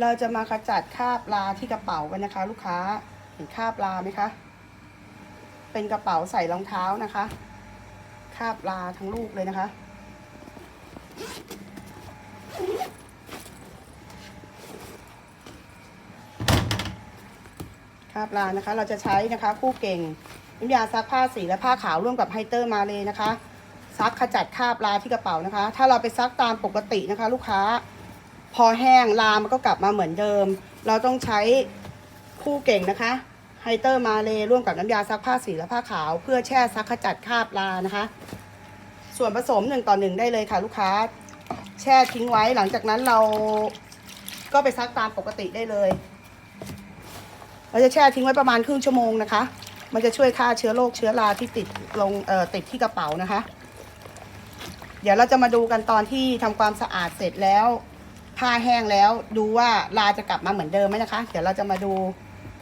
เราจะมาขจัดคราบลาที่กระเป๋ากันนะคะ ลูกค้าเห็นคราบลาไหมคะ เป็นกระเป๋าใส่รองเท้านะคะคราบลาทั้งลูกเลยนะคะ คราบลานะคะ เราจะใช้นะคะคู่เก่งน้ำยาซักผ้าสีและผ้าขาวร่วมกับไฮเตอร์มาเลยนะคะซักขจัดคราบลาที่กระเป๋านะคะ ถ้าเราไปซักตามปกตินะคะ ลูกค้า พอแห้งลามันก็กลับมาเหมือนเดิม เราต้องใช้คู่เก่งนะคะไฮเตอร์มาเลยร่วมกับน้ำยาซักผ้าสีและผ้าขาว เพื่อแช่ซักขจัดคราบลานะคะ ส่วนผสมหนึ่งต่อหนึ่งได้เลยค่ะลูกค้า แช่ทิ้งไว้หลังจากนั้นเราก็ไปซักตามปกติได้เลย เราจะแช่ทิ้งไว้ประมาณครึ่งชั่วโมงนะคะ มันจะช่วยฆ่าเชื้อโรคเชื้อราที่ติดลงเอ่อติดที่กระเป๋านะคะ เดี๋ยวเราจะมาดูกันตอนที่ทำความสะอาดเสร็จแล้ว ผ้าแห้งแล้วดูว่าลาจะกลับมาเหมือนเดิมไหมนะคะ เดี๋ยวเราจะมาดู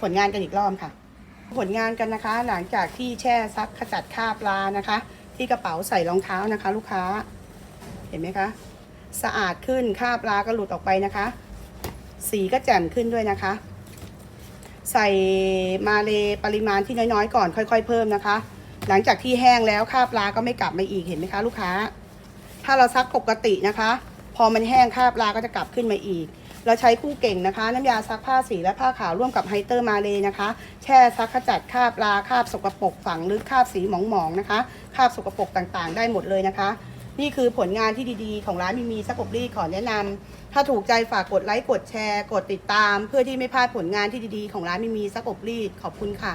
ผลงานกันอีกรอบค่ะ ผลงานกันนะคะ หลังจากที่แช่ซักขจัดคราบลานะคะ ที่กระเป๋าใส่รองเท้านะคะ ลูกค้า เห็นไหมคะ สะอาดขึ้นคราบลาก็หลุดออกไปนะคะ สีก็แจ่มขึ้นด้วยนะคะ ใส่มาเลปริมาณที่น้อยๆ ก่อนค่อย ๆ เพิ่มนะคะ หลังจากที่แห้งแล้วคราบลาก็ไม่กลับมาอีกเห็นไหมคะ ลูกค้า ถ้าเราซักปกตินะคะ พอมันแห้งคราบลาก็จะกลับขึ้นมาอีก เราใช้คู่เก่งนะคะ น้ำยาซักผ้าสีและผ้าขาวร่วมกับไฮเตอร์มาเลยนะคะ แช่ซักขจัดคราบลาคราบสกปรกฝังลึกคราบสีหมองๆนะคะคราบสกปรกต่างๆ ได้หมดเลยนะคะ นี่คือผลงานที่ดีๆ ของร้านมีมีซักอบรีดขอแนะนำถ้าถูกใจฝากกดไลค์กดแชร์ กดติดตาม เพื่อที่ไม่พลาดผลงานที่ดีๆ ของร้านมีมีซักอบรีดขอบคุณค่ะ